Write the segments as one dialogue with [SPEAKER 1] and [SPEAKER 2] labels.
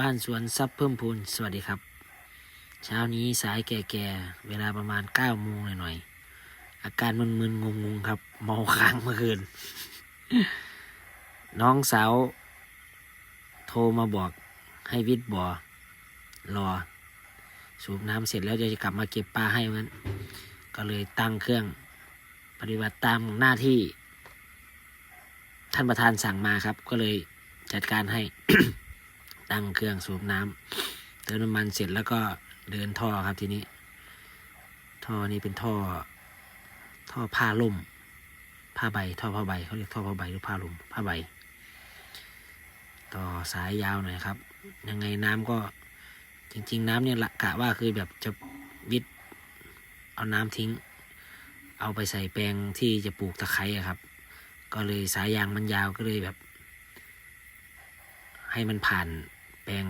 [SPEAKER 1] บ้านสวนซับเพิ่มพูนสวัสดีครับ เช้านี้สายแก่ๆ เวลาประมาณเก้าโมงหน่อยๆ อาการมึนๆ งงๆ ครับ เมาค้างเมื่อคืน น้องสาว โทรมาบอกให้วิทย์บ่อรอ สูบน้ำเสร็จแล้วจะกลับมาเก็บปลาให้มัน ก็เลยตั้งเครื่อง ปฏิบัติตามหน้าที่ ท่านประธานสั่งมาครับ ก็เลยจัดการให้ ตั้งเครื่องสูบน้ำเติมน้ำมันเสร็จแล้วก็เดินท่อครับทีนี้ ท่อนี้เป็นท่อ ท่อผ้าล่ม ผ้าใบ ท่อผ้าใบเขาเรียกท่อผ้าใบหรือผ้าล่มผ้าใบ ต่อสายยาวหน่อยครับ ยังไงน้ำก็จริง ๆ น้ำเนี่ยละกะว่าคือแบบจะวิดเอาน้ำทิ้ง เอาไปใส่แปลงที่จะปลูกตะไคร้ครับ ก็เลยสายยางมันยาวก็เลยแบบ ให้มันผ่าน แปลง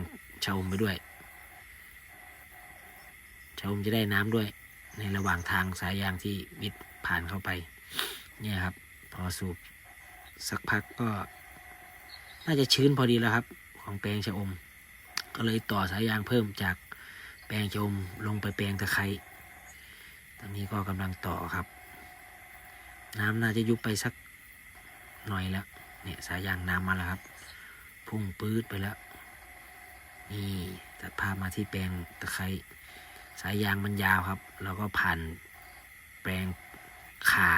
[SPEAKER 1] ชะอมไปด้วยชะอมจะได้น้ำด้วย ในระหว่างทางสายยางที่วิดผ่านเข้าไป เนี่ยครับ พอสูบสักพักก็ น่าจะชื้นพอดีแล้วครับ ของแปลงชะอม ก็เลยต่อสายยางเพิ่มจากแปลงชะอมลงไปแปลงตะไคร้ตอนนี้ก็กำลังต่อครับ น้ำน่าจะยุบไปสักหน่อยแล้วเนี่ยสายยางน้ำมาแล้วครับ พุ่งปื๊ดไปแล้ว นี่ตัดภาพมาที่แปลงตะไคร้สายยางมันยาวครับแล้วก็ผ่านแปลงขา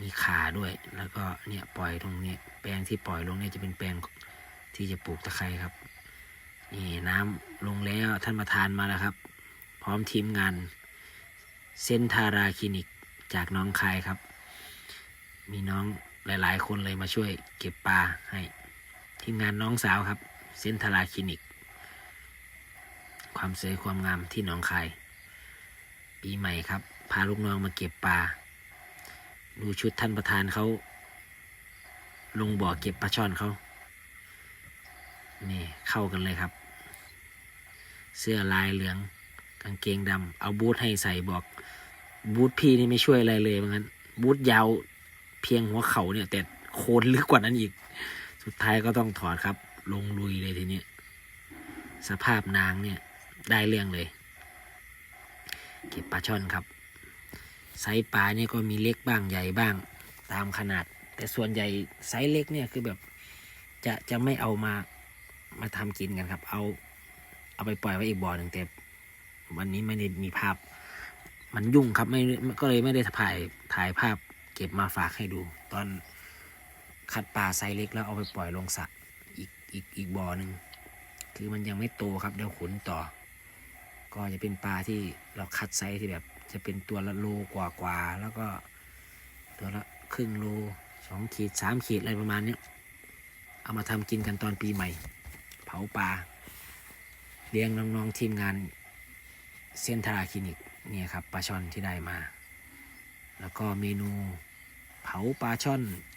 [SPEAKER 1] มีขาด้วย แล้วก็เนี่ยปล่อยตรงนี้แปลงที่ปล่อยลงเนี่ยจะเป็นแปลงที่จะปลูกตะไคร้ครับ นี่น้ำลงแล้วท่านประธานมาแล้วครับ พร้อมทีมงานเซนทาราคลินิกจากน้องคายครับ มีน้องหลาย ๆ คนเลยมาช่วยเก็บปลาให้ทีมงานน้องสาวครับเซนทาราคลินิก ความสวยความงามที่หนองคาย ปีใหม่ครับ พาลูกน้องมาเก็บปลา ดูชุดท่านประธานเขา ลงบ่อเก็บปลาช่อนเขา นี่เข้ากันเลยครับ เสื้อลายเหลือง กางเกงดำเอาบูทให้ใส่บอก บูทพี่นี่ไม่ช่วยอะไรเลยเหมือนกันบูทยาวเพียงหัวเข่าเนี่ย แต่โคนลึกกว่านั้นอีก สุดท้ายก็ต้องถอดครับ ลงลุยเลยทีนี้สภาพนางเนี่ย ได้เรื่องเลย เก็บปลาช่อนครับ ไซส์ปลาเนี่ยก็มีเล็กบ้างใหญ่บ้างตามขนาด แต่ส่วนใหญ่ไซส์เล็กเนี่ยคือแบบจะจะไม่เอามามาทำกินกันครับ เอาเอาไปปล่อยไว้อีกบ่อหนึ่งแต่วันนี้ไม่ได้มีภาพ มันยุ่งครับไม่ก็เลยไม่ได้ถ่ายถ่ายภาพ เก็บมาฝากให้ดู ตอนคัดปลาไซส์เล็กแล้วเอาไปปล่อยลงสระอีกอีกอีกบ่อหนึ่งคือมันยังไม่โตครับเดี๋ยวขุนต่อ ก็จะเป็นปลาที่เราคัดไซส์ที่แบบจะเป็นตัวละโลกว่ากว่าๆแล้วก็ตัวละครึ่งโลสองขีดสามขีดอะไรประมาณเนี้ยเอามาทำกินกันตอนปีใหม่ เผาปลาเลี้ยงน้องๆทีมงานเซนทราคลินิกเนี่ยครับปลาช่อนที่ได้มา แล้วก็เมนูเผาปลาช่อน